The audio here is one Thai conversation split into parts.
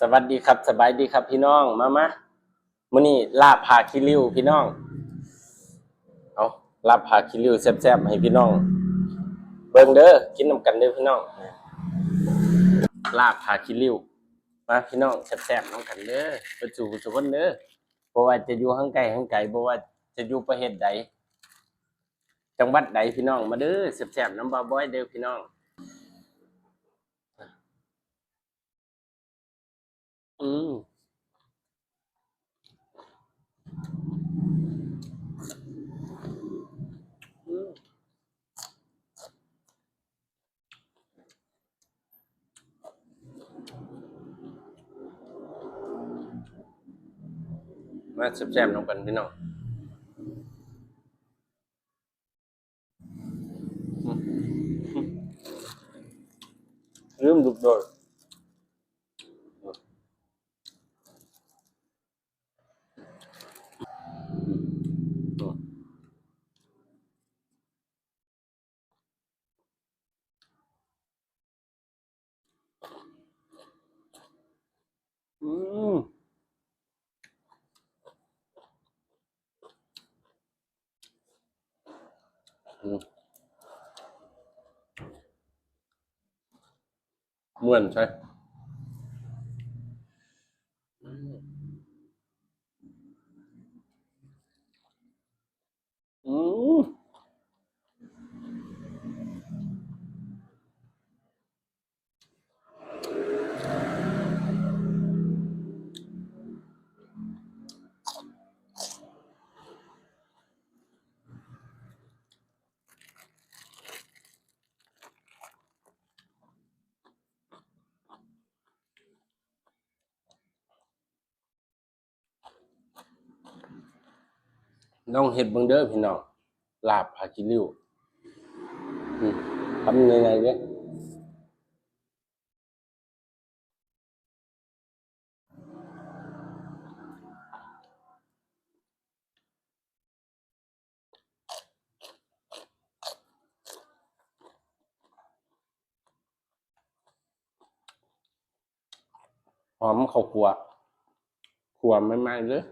สวัสดีครับสบายดีครับพี่น้องมามามื้อนี้ลาบผาคิริวพี่น้อง เอาลาบผาคิริวแซ่บๆให้พี่น้อง เบิ่งเด้อกินนำกันเด้อพี่น้องลาบผาคิริวมาพี่น้องแซ่บๆนำกันเด้อเพิ่นสู่ทุกคนเด้อบ่ว่าจะอยู่ห่างไกลห่างไกลบ่ว่าจะอยู่ประเทศใดจังหวัดใดพี่น้องมาเด้อแซ่บๆน้ำบ่าวบอยเด้อพี่น้อง อืมอืม มาแซ่บๆน้องกันพี่น้องลืมลูกดดอืมอืมอืม ม่วนใช่อืมอืม น้องเห็ดเบังเด้อพี่น้องลาบผักกิริ้วทำยังไงเนี่ยหอมข้าวคั่วคั่วไม่ไหม้เลย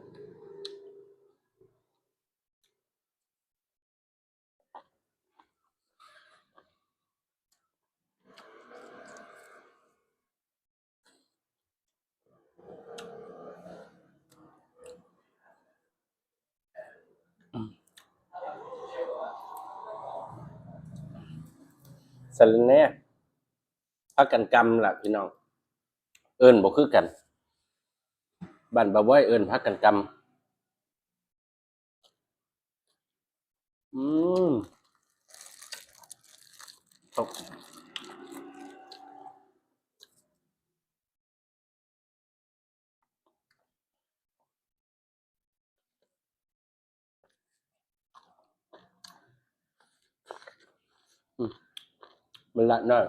สารแหน่พักกันกรรมล่ะพี่น้อง เอิญบ่คือกันบ้านบ่าวไว้เอิญพักกันกรรมอืมตกอืม นละน้อย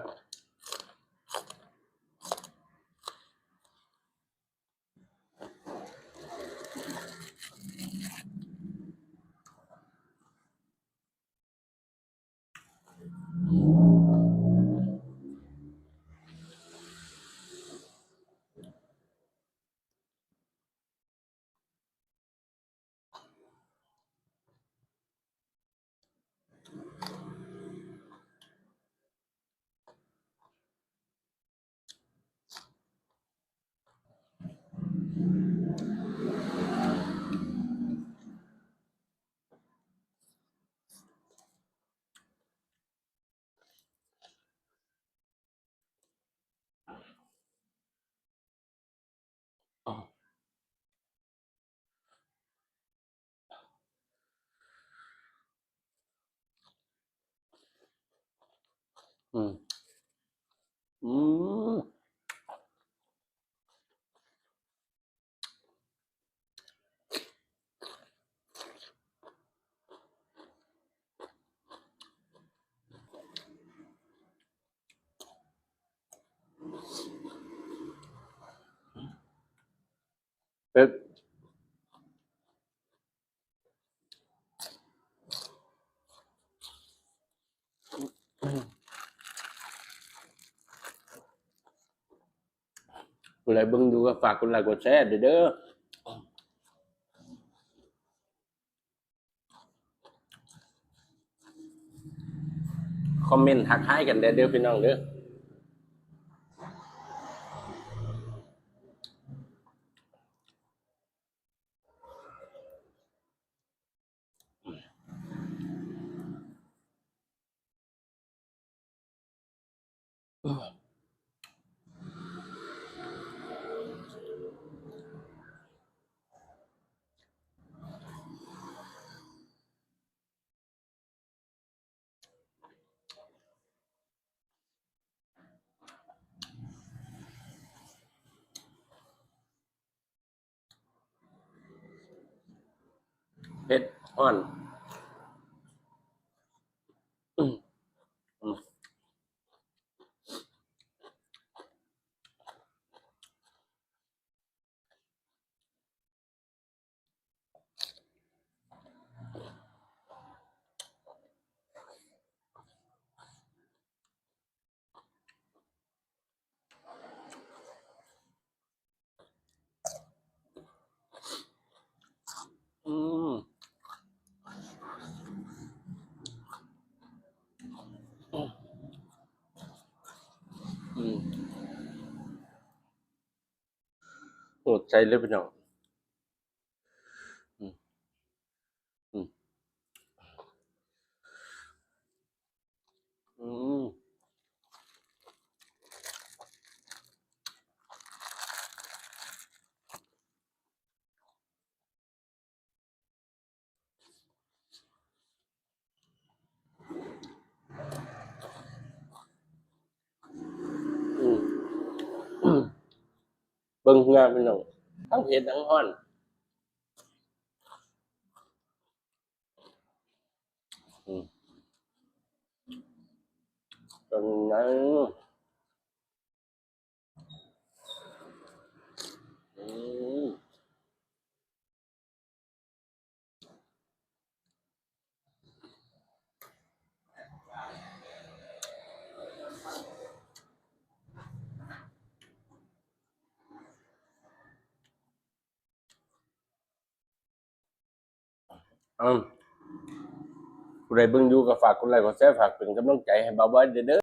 อืมอืมเป็ด ใดเบิ่งดูก็ฝากกดไลค์กดแชร์เด้อคอมเมนต์ทักทายกันได้เด้อพี่น้องเด้อเออ นอืมอืมอืมอืม โปรดใจเลยพี่น้องอืมอืมอืม อืมอืม เบิ่งงานพี่น้องทั้งเผ็ดทั้งห้อนอืมตรงนั้นอืม อืมผู้ใดเบิ่งอยู่ก็ฝากกดไลค์กดแชร์ฝากเป็นกำลังใจให้บ่าวบอยเด้อ